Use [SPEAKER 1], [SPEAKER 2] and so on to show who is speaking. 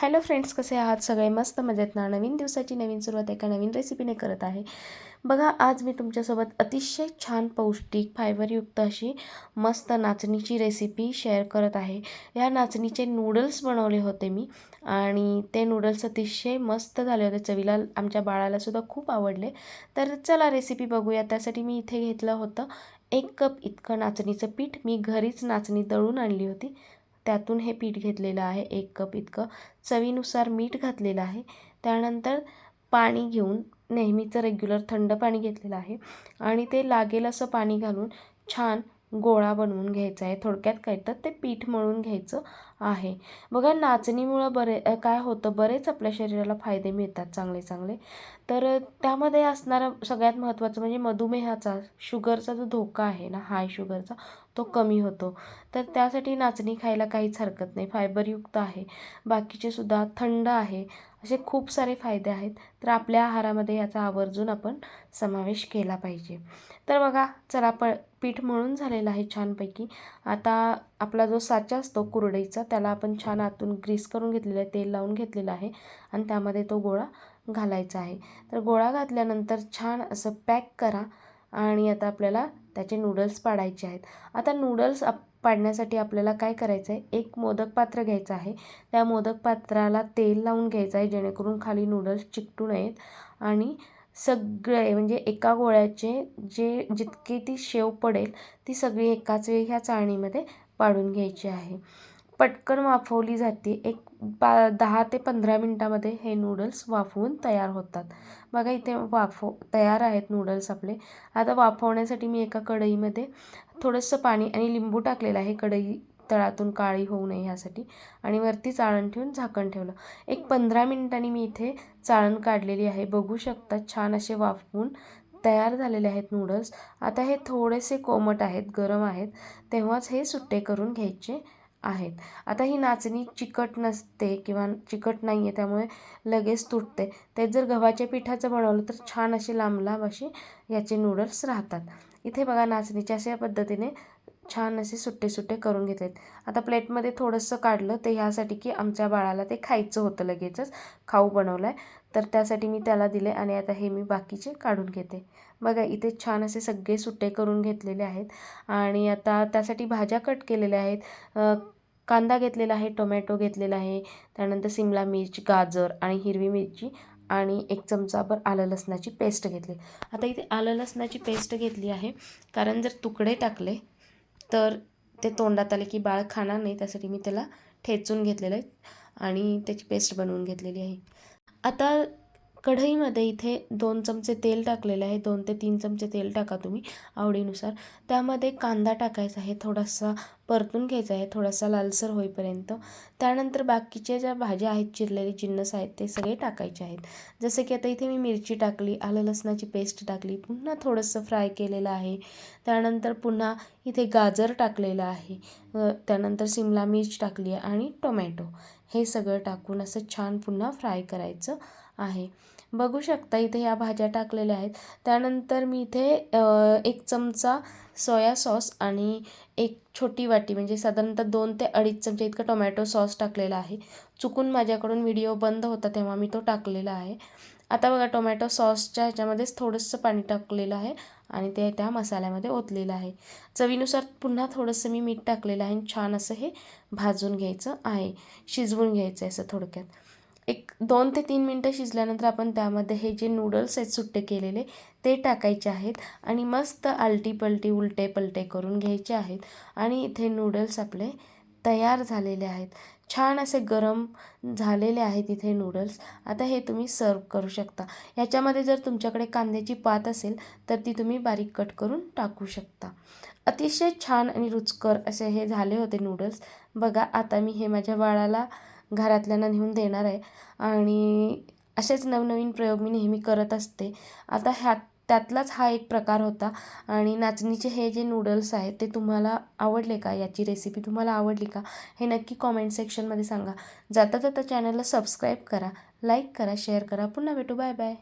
[SPEAKER 1] Hello friends कसे आहात? सगळे मस्त मजेत ना? नवीन दिवसाची नवीन सुरुवात एका नवीन रेसिपीने करत आहे. बघा आज मी तुमच्यासोबत अतिशय छान पौष्टिक फायबरयुक्त अशी मस्त नाचणीची रेसिपी शेअर करत आहे. या नाचणीचे नूडल्स बनवले होते मी आणि ते नूडल्स अतिशय मस्त झाले होते. चवीला आमच्या बाळालासुद्धा खूप आवडले. तर चला रेसिपी बघूया. त्यासाठी मी इथे घेतलं होतं एक कप इतकं नाचणीचं पीठ. मी घरीच नाचणी दळून आणली होती. त्यातून हे पीठ घेतलेलं आहे एक कप इतकं. चवीनुसार मीठ घातलेलं आहे. त्यानंतर पाणी घेऊन नेहमीचं रेग्युलर थंड पाणी घेतलेलं आहे. आणि ते लागेल असं पाणी घालून छान गोळा बनवून घ्यायचा आहे. थोडक्यात काय तर ते पीठ मळून घ्यायचं आहे. बघा नाचणीमुळं बरे काय होतं बरेच आपल्या शरीराला फायदे मिळतात चांगले चांगले. तर त्यामध्ये असणारा सगळ्यात महत्त्वाचं म्हणजे मधुमेहाचा शुगरचा जो धोका आहे ना हाय शुगरचा तो कमी होतो. तर त्यासाठी नाचणी खायला काहीच हरकत नाही. फायबरयुक्त आहे. बाकीचे सुद्धा थंड आहे. असे खूप सारे फायदे आहेत. तर आपल्या आहारामध्ये याचा आवर्जून आपण समावेश केला पाहिजे. तर बघा चला प पीठ मळून झालेलं आहे छानपैकी. आता आपला जो साचा असतो कुरडईचा त्याला आपण छान आतून ग्रीस करून घेतलेलं आहे. तेल लावून घेतलेलं आहे. आणि त्यामध्ये तो गोळा घालायचा आहे. तर गोळा घातल्यानंतर छान असं पॅक करा. आणि आता आपल्याला त्याचे नूडल्स पाडायचे आहेत. आता नूडल्स आप पाडण्यासाठी आपल्याला काय करायचं आहे एक मोदक पात्र घ्यायचं आहे. त्या मोदक पात्राला तेल लावून घ्यायचं आहे जेणेकरून खाली नूडल्स चिकटू नयेत. आणि सगळे म्हणजे एका गोळ्याचे जे जितकी ती शेव पडेल ती सगळी एकाच वेळी ह्या चाळणीमध्ये पाडून घ्यायची आहे. पटकन वाफवली जाते. एक पा दहा ते पंधरा मिनटामध्ये हे नूडल्स वाफवून तयार होतात. बघा इथे वाफव तयार आहेत नूडल्स आपले. आता वाफवण्यासाठी मी एका कढईमध्ये थोडंसं पाणी आणि लिंबू टाकलेलं आहे. कढई तळातून काळी होऊ नये ह्यासाठी. आणि वरती चाळण ठेवून झाकण ठेवलं. एक पंधरा मिनिटांनी मी इथे चाळण काढलेली आहे. बघू शकता छान असे वाफवून तयार झालेले आहेत नूडल्स आता हे थोडेसे कोमट आहेत गरम आहेत. तेव्हाच हे सुट्टे करून घ्यायचे. आहेत. आता ही नाचणी चिकट नसते किंवा चिकट नाही आहे त्यामुळे लगेच तुटते. ते जर गव्हाच्या पिठाचं बनवलं तर छान असे लांब लांब अशी याचे नूडल्स राहतात. इथे बघा नाचणीच्या अशा पद्धतीने छान असे सुट्टे सुट्टे करून घेतलेत. आता प्लेटमध्ये थोडंसं काढलं ते ह्यासाठी की आमच्या बाळाला ते खायचं होतं लगेचच. खाऊ बनवलं आहे तर त्यासाठी मी त्याला दिले आणि आता हे मी बाकीचे काढून घेते. बघा इथे छान असे सगळे सुट्टे करून घेतलेले आहेत. आणि आता त्यासाठी भाज्या कट केलेल्या आहेत. कांदा घेतलेला आहे टोमॅटो घेतलेला आहे. त्यानंतर सिमला मिर्च गाजर आणि हिरवी मिरची आणि एक चमचाभर आलं लसणाची पेस्ट घेतली. आता इथे आलं लसणाची पेस्ट घेतली आहे. कारण जर तुकडे टाकले तर ते तोंडात आले की बाळ खाणार नाही त्यासाठी मी त्याला ठेचून घेतलेलं आहे आणि त्याची पेस्ट बनवून घेतलेली आहे. आता कढईमध्ये इथे दोन चमचे तेल टाकलेले आहे. दोन ते तीन चमचे तेल टाका तुम्ही आवडीनुसार. त्यामध्ये कांदा टाकायचा आहे. थोडासा परतून घ्यायचा आहे. थोडासा लालसर होईपर्यंत. त्यानंतर बाकीच्या ज्या भाज्या आहेत चिरलेले जिन्नस आहेत ते सगळे टाकायचे आहेत. जसं की आता इथे मी मिरची टाकली आलं लसणाची पेस्ट टाकली पुन्हा थोडंसं फ्राय केलेलं आहे. त्यानंतर पुन्हा इथे गाजर टाकलेलं आहे. त्यानंतर सिमला मिर्च टाकली आहे आणि टोमॅटो. हे सगळं टाकून असं छान पुन्हा फ्राय करायचं. आहे. बघू शकता इथे ह्या भाज्या टाकलेल्या आहेत. त्यानंतर मी इथे एक चमचा सोया सॉस आणि एक छोटी वाटी म्हणजे साधारणतः दोन ते अडीच चमचे इतकं टोमॅटो सॉस टाकलेला आहे. चुकून माझ्याकडून व्हिडिओ बंद होता तेव्हा मी तो टाकलेला आहे. आता बघा टोमॅटो सॉसच्या ह्याच्यामध्येच थोडंसं पाणी टाकलेलं आहे आणि ते त्या मसाल्यामध्ये ओतलेलं आहे. चवीनुसार पुन्हा थोडंसं मी मीठ टाकलेलं आहे आणि छान असं हे भाजून घ्यायचं आहे. शिजवून घ्यायचं आहे असं थोडक्यात. एक दोन ते तीन मिनटं शिजल्यानंतर आपण त्यामध्ये हे जे नूडल्स आहेत सुट्टे केलेले ते टाकायचे आहेत आणि मस्त आलटी पलटी उलटे पलटे करून घ्यायचे आहेत. आणि इथे नूडल्स आपले तयार झालेले आहेत. छान असे गरम झालेले आहेत इथे नूडल्स आता हे तुम्ही सर्व करू शकता. ह्याच्यामध्ये जर तुमच्याकडे कांद्याची पात असेल तर ती तुम्ही बारीक कट करून टाकू शकता. अतिशय छान आणि रुचकर असे हे झाले होते नूडल्स बघा आता मी हे माझ्या बाळाला घरातल्यांना नेऊन देणार आहे. आणि असेच नवनवीन प्रयोग मी नेहमी करत असते. आता ह्यात त्यातलाच हा एक प्रकार होता. आणि नाचणीचे हे जे नूडल्स आहेत ते तुम्हाला आवडले का? याची रेसिपी तुम्हाला आवडली का? हे नक्की कॉमेंट सेक्शनमध्ये सांगा. जाता जाता चॅनलला सबस्क्राईब करा लाईक करा शेअर करा. पुन्हा भेटू. Bye bye